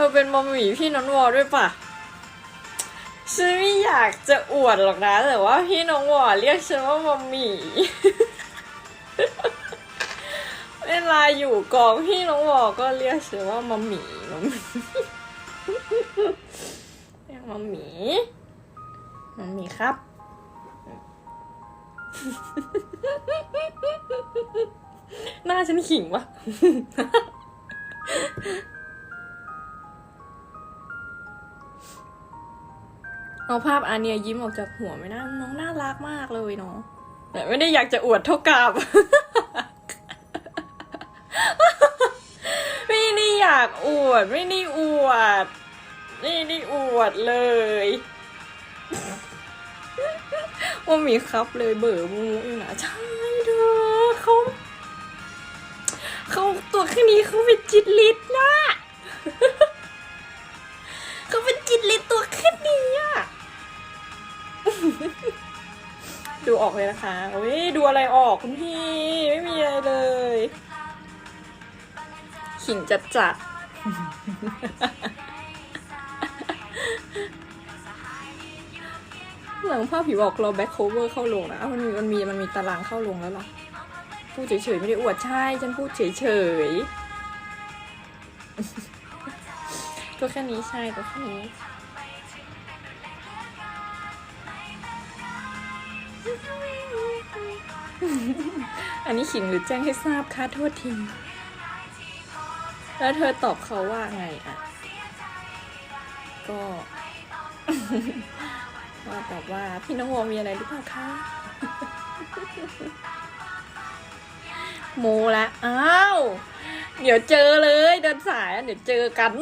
เราเป็นมัมหมี่พี่น้องวอด้วยปะฉันไม่อยากจะอวดหรอกนะแต่ว่าพี่น้องวอเรียกฉันว่ามัมหมี่เวลาอยู่กองพี่น้องวอก็เรียกฉันว่ามัมหมี่มัมหมีเรียกมัมหมี่มัมหมี่ครับหน้าฉันขิงวะ เอาภาพอาเนียยิ้มออกจากหัวไหมนะน้องน่ารักมากเลยเนาะแต่ไม่ได้อยากจะอวดเท่ากับไม่ได้อยากอวด ไม่ได้อวดไม่ได้อวดเลยว่ามีครับเลยเบอร์มูอยู่นะใช่เด้อเขาเขาตัวแค่นี้เขาเป็นจิตลิศนะเขาเป็นจิตลิศตัวแค่นี้อะ ดูออกเลยนะคะโอ้ยดูอะไรออกคุณพี่ ไม่มีอะไรเลยขิงจัดจัดหลังภาพผีบอกเราแบ็คโคเวอร์เข้าลงนะอ้าวมันมีมันมีมันมีตารางเข้าลงแล้วหรอพูดเฉยๆไม่ได้อวดใช่ ฉันพูดเฉยๆตัวแค่นี้ใช่ตัวแค่นี้ อันนี้ขิงหรือแจ้งให้ทราบคะโทษที แล้วเธอตอบเขาว่าไงอะ ก็ ว่าตอบว่าพี่น้องวอมีอะไรหรือเปล่าคะโมละอ้าวเดี๋ยวเจอเลยเดินสายเดี๋ยวเจอกัน